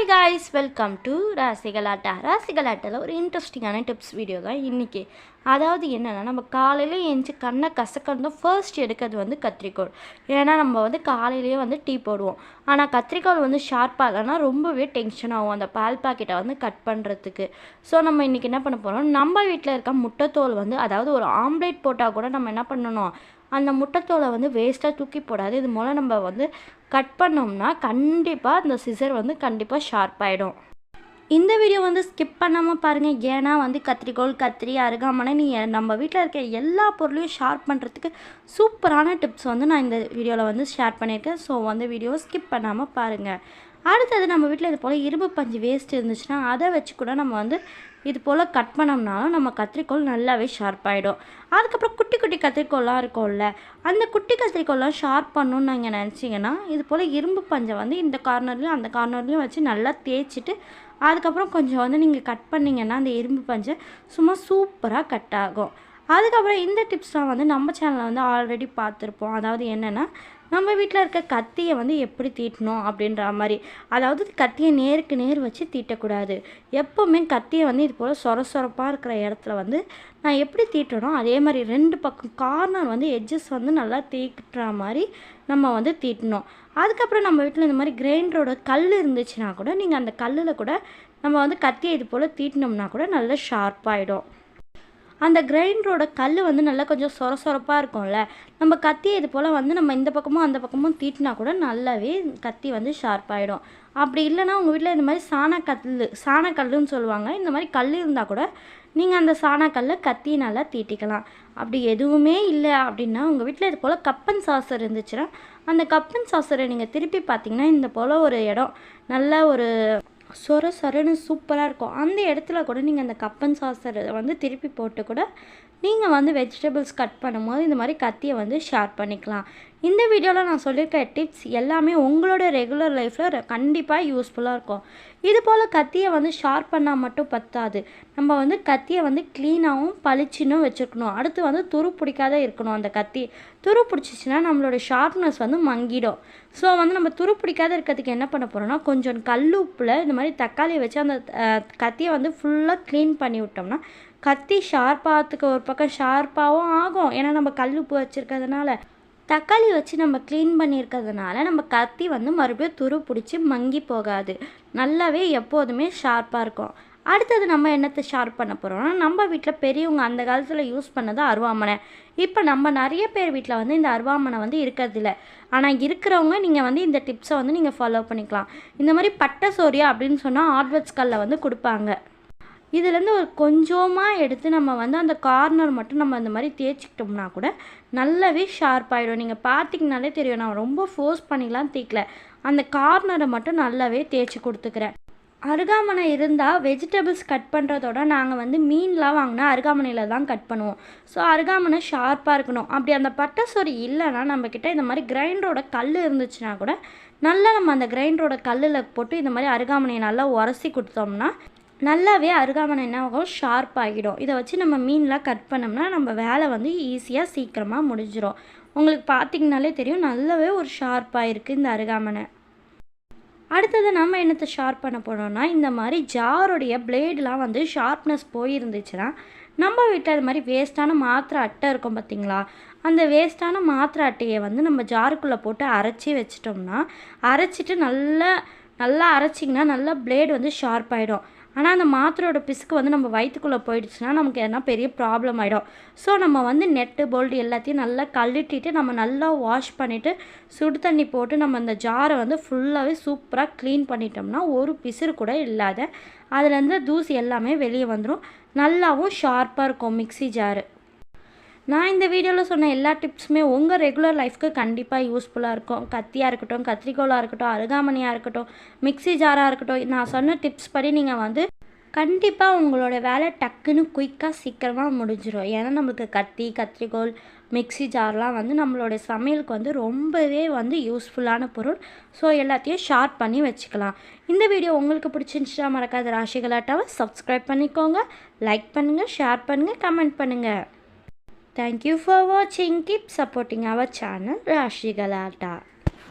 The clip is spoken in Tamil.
Hi guys welcome to Rasigalatta ராசிகலாட்டில் ஒரு இன்ட்ரெஸ்டிங்கான டிப்ஸ் வீடியோ தான் இன்றைக்கி அதாவது என்னென்னா நம்ம காலையில் எழுந்து கண்ணை கசக்கணும் ஃபர்ஸ்ட் எடுக்கிறது வந்து கத்திரிக்கோள். ஏன்னா நம்ம வந்து காலையிலேயே வந்து டீ போடுவோம். ஆனால் கத்திரிக்கோள் வந்து ஷார்ப்பாக இல்லைன்னா ரொம்பவே டென்ஷன் ஆகும் அந்த பால் பாக்கெட்டை வந்து கட் பண்ணுறதுக்கு ஸோ நம்ம இன்றைக்கி என்ன பண்ண போகிறோம் நம்ம வீட்டில் இருக்க முட்டைத்தோல் வந்து அதாவது ஒரு ஆம்லேட் போட்டால் கூட நம்ம என்ன பண்ணணும்? அந்த முட்டைத்தோலை வந்து வேஸ்ட்டாக தூக்கி போடாது. இது மூலம் நம்ம வந்து கட் பண்ணோம்னா கண்டிப்பாக அந்த சிசர் வந்து கண்டிப்பாக ஷார்ப் ஆகிடும் இந்த வீடியோ வந்து ஸ்கிப் பண்ணாமல் பாருங்கள் ஏன்னா வந்து கத்திரிக்கோள் கத்திரி அருகாமனை நீ நம்ம வீட்டில் இருக்க எல்லா பொருளையும் ஷார்ப் பண்ணுறதுக்கு சூப்பரான டிப்ஸ் வந்து நான் இந்த வீடியோவில் வந்து ஷேர் பண்ணியிருக்கேன். ஸோ வந்து வீடியோ ஸ்கிப் பண்ணாமல் பாருங்கள் அடுத்தது நம்ம வீட்டில் இது போல் இரும்பு பஞ்சு வேஸ்ட் இருந்துச்சுன்னா அதை வச்சு கூட நம்ம வந்து இது போல் கட் பண்ணோம்னாலும் நம்ம கத்திரிக்கோள் நல்லாவே ஷார்ப் ஆகிடும் அதுக்கப்புறம் குட்டி குட்டி கத்திரிக்கோள்லாம் இருக்கும்ல அந்த குட்டி கத்திரிக்கோள்லாம் ஷார்ப் பண்ணணும்னு நீங்கள் நினச்சிங்கன்னா இது போல் இரும்பு பஞ்சை வந்து இந்த கார்னர்லேயும் அந்த கார்னர்லேயும் வச்சு நல்லா தேய்ச்சிட்டு அதுக்கப்புறம் கொஞ்சம் வந்து நீங்கள் கட் பண்ணிங்கன்னா அந்த இரும்பு பஞ்சை சும்மா சூப்பராக கட் ஆகும். அதுக்கப்புறம் இந்த டிப்ஸ்லாம் வந்து நம்ம சேனலில் வந்து ஆல்ரெடி பார்த்துருப்போம். அதாவது என்னென்னா நம்ம வீட்டில் இருக்க கத்தியை வந்து எப்படி தீட்டணும் அப்படின்ற மாதிரி. அதாவது கத்தியை நேருக்கு நேர் வச்சு தீட்டக்கூடாது. எப்போவுமே கத்தியை வந்து இது போல் சொர சொரப்பாக இருக்கிற இடத்துல வந்து நான் எப்படி தீட்டணும் அதே மாதிரி ரெண்டு பக்கம் கார்னர் வந்து எட்ஜஸ் வந்து நல்லா தீட்டுற மாதிரி நம்ம வந்து தீட்டணும். அதுக்கப்புறம் நம்ம வீட்டில் இந்த மாதிரி கிரைண்டரோட கல் இருந்துச்சுன்னா கூட நீங்கள் அந்த கல்லில் கூட நம்ம வந்து கத்தியை இது போல் தீட்டினோம்னா கூட நல்லா ஷார்ப்பாகிடும் அந்த கிரைண்டரோட கல் வந்து நல்லா கொஞ்சம் சொர சொரப்பாக இருக்கும்ல. நம்ம கத்தியை இது போல் வந்து நம்ம இந்த பக்கமும் அந்த பக்கமும் தீட்டினா கூட நல்லாவே கத்தி வந்து ஷார்ப்பாகிடும் அப்படி இல்லைன்னா உங்கள் வீட்டில் இந்த மாதிரி சாணக்கல் சாணக்கல்லுன்னு சொல்லுவாங்க. இந்த மாதிரி கல் இருந்தால் கூட நீங்கள் அந்த சாணக்கல்லை கத்தி நல்லா தீட்டிக்கலாம். அப்படி எதுவுமே இல்லை அப்படின்னா உங்கள் வீட்டில் இது போல் கப்பன் சாசர் இருந்துச்சுன்னா அந்த கப்பன் சாசரை நீங்கள் திருப்பி பார்த்தீங்கன்னா இந்த போல் ஒரு இடம். நல்ல ஒரு சொர சொரன்னு சூப்பராக இருக்கும். அந்த இடத்துல கூட நீங்கள் அந்த கப்பன் சாசரை வந்து திருப்பி போட்டு கூட நீங்கள் வந்து வெஜிடபிள்ஸ் கட் பண்ணும்போது இந்த மாதிரி கத்தியை வந்து ஷேர் பண்ணிக்கலாம். இந்த வீடியோவில் நான் சொல்லியிருக்க டிப்ஸ் எல்லாமே உங்களோட ரெகுலர் லைஃப்பில் கண்டிப்பாக யூஸ்ஃபுல்லாக இருக்கும். இது போல் கத்தியை வந்து ஷார்ப் பண்ணால் மட்டும் பத்தாது. நம்ம வந்து கத்தியை வந்து க்ளீனாகவும் பளிச்சினும் வச்சுருக்கணும் அடுத்து வந்து துரு பிடிக்காத இருக்கணும் அந்த கத்தி. துரு பிடிச்சிச்சின்னா நம்மளோட ஷார்ப்னஸ் வந்து மங்கிடும். ஸோ வந்து நம்ம துரு பிடிக்காத இருக்கிறதுக்கு என்ன பண்ண போகிறோம்னா கொஞ்சம் கல்லுப்பில் இந்த மாதிரி தக்காளியை வச்சு அந்த கத்தியை வந்து ஃபுல்லாக க்ளீன் பண்ணி விட்டோம்னா கத்தி ஷார்ப்பாகிறதுக்கு ஒரு பக்கம் ஷார்ப்பாகவும் ஆகும். ஏன்னா நம்ம கல் உப்பு வச்சுருக்கிறதுனால. தக்காளி வச்சு நம்ம க்ளீன் பண்ணியிருக்கிறதுனால நம்ம கத்தி வந்து மறுபடியும் துரு பிடிச்சி மங்கி போகாது. நல்லாவே எப்போதுமே ஷார்ப்பாக இருக்கும். அடுத்தது நம்ம என்னத்தை ஷார்ப் பண்ண போகிறோம்னா நம்ம வீட்டில் பெரியவங்க அந்த காலத்தில் யூஸ் பண்ணது அருவாமனை. இப்போ நம்ம நிறைய பேர் வீட்டில் வந்து இந்த அருவாமனை வந்து இருக்கிறதில்ல. ஆனால் இருக்கிறவங்க நீங்கள் வந்து இந்த டிப்ஸை வந்து நீங்கள் ஃபாலோ பண்ணிக்கலாம். இந்த மாதிரி பட்டை சோரியா அப்படின்னு சொன்னால் ஆட்வர்ட்ஸ் கல்லில் வந்து கொடுப்பாங்க. இதுலேருந்து ஒரு கொஞ்சமாக எடுத்து நம்ம வந்து அந்த கார்னர் மட்டும் நம்ம அந்த மாதிரி தேய்ச்சிக்கிட்டோம்னா கூட நல்லாவே ஷார்ப் ஆகிடும் நீங்கள் பார்த்தீங்கனாலே தெரியும். நான் ரொம்ப ஃபோர்ஸ் பண்ணிலாம் தேய்க்கல. அந்த கார்னரை மட்டும் நல்லாவே தேய்ச்சி கொடுத்துக்கிறேன். அருகாமனை இருந்தால் வெஜிடபிள்ஸ் கட் பண்ணுறதோட நாங்கள் வந்து மீன்லாம் வாங்கினா அருகாமனையில் தான் கட் பண்ணுவோம். ஸோ அருகாமனை ஷார்ப்பாக இருக்கணும். அப்படி அந்த பட்டை சொறி இல்லைன்னா நம்மக்கிட்ட இந்த மாதிரி கிரைண்டரோட கல் இருந்துச்சுன்னா கூட நல்லா நம்ம அந்த கிரைண்டரோட கல்லில் போட்டு இந்த மாதிரி அருகாமனையை நல்லா உரசி கொடுத்தோம்னா நல்லாவே அருகாமனை என்ன ஆகும்? ஷார்ப் ஆகிடும். இதை வச்சு நம்ம மீன்லாம் கட் பண்ணோம்னா நம்ம வேலை வந்து ஈஸியாக சீக்கிரமாக முடிஞ்சிடும் உங்களுக்கு பார்த்திங்கனாலே தெரியும் நல்லாவே ஒரு ஷார்ப்பாக இருக்குது இந்த அருகாமனை. அடுத்தது நம்ம என்னத்தை ஷார்ப் பண்ண போனோம்னா இந்த மாதிரி ஜாருடைய பிளேடெலாம் வந்து ஷார்ப்னஸ் போயிருந்துச்சுன்னா நம்ம வீட்டில் இது மாதிரி வேஸ்ட்டான மாத்திரை அட்டை இருக்கும் பார்த்திங்களா அந்த வேஸ்ட்டான மாத்திரை அட்டையை வந்து நம்ம ஜாருக்குள்ளே போட்டு அரைச்சி வச்சிட்டோம்னா அரைச்சிட்டு நல்லா நல்லா அரைச்சிங்கன்னா நல்லா பிளேடு வந்து ஷார்ப் ஆகிடும் ஆனால் அந்த மாத்திரையோட பிசுக்கு வந்து நம்ம வயிற்றுக்குள்ளே போயிடுச்சுன்னா நமக்கு எதனா பெரிய ப்ராப்ளம் ஆகிடும் ஸோ நம்ம வந்து நெட்டு போல்டு எல்லாத்தையும் நல்லா கழட்டிட்டு நம்ம நல்லா வாஷ் பண்ணிவிட்டு சுடு தண்ணி போட்டு நம்ம அந்த ஜாரை வந்து ஃபுல்லாகவே சூப்பராக க்ளீன் பண்ணிட்டோம்னா ஒரு பிசுறு கூட இல்லாத அதுலேருந்து தூசி எல்லாமே வெளியே வந்துடும் நல்லாவும் ஷார்ப்பாக இருக்கும் மிக்சி ஜாரு நான் இந்த வீடியோவில் சொன்ன எல்லா டிப்ஸுமே உங்கள் ரெகுலர் லைஃப்க்கு கண்டிப்பாக யூஸ்ஃபுல்லாக இருக்கும். கத்தியாக இருக்கட்டும் கத்திரிக்கோலாக இருக்கட்டும் அருகாமணியாக இருக்கட்டும் மிக்சி ஜாராக இருக்கட்டும் நான் சொன்ன டிப்ஸ் படி நீங்கள் வந்து கண்டிப்பாக உங்களோட வேலை டக்குன்னு குயிக்காக சீக்கிரமாக முடிஞ்சிடும் ஏன்னா நம்மளுக்கு கத்தி கத்திரிக்கோல் மிக்சி ஜார்லாம் வந்து நம்மளோட சமையலுக்கு வந்து ரொம்பவே வந்து யூஸ்ஃபுல்லான பொருள். ஸோ எல்லாத்தையும் ஷார்ட் பண்ணி வச்சுக்கலாம். இந்த வீடியோ உங்களுக்கு பிடிச்சிருந்துச்சா மறக்காத ராசிகளாட்டாவை சப்ஸ்கிரைப் பண்ணிக்கோங்க லைக் பண்ணுங்கள் ஷேர் பண்ணுங்கள் கமெண்ட் பண்ணுங்கள் Thank you for watching. Keep supporting our channel Rashi Galata.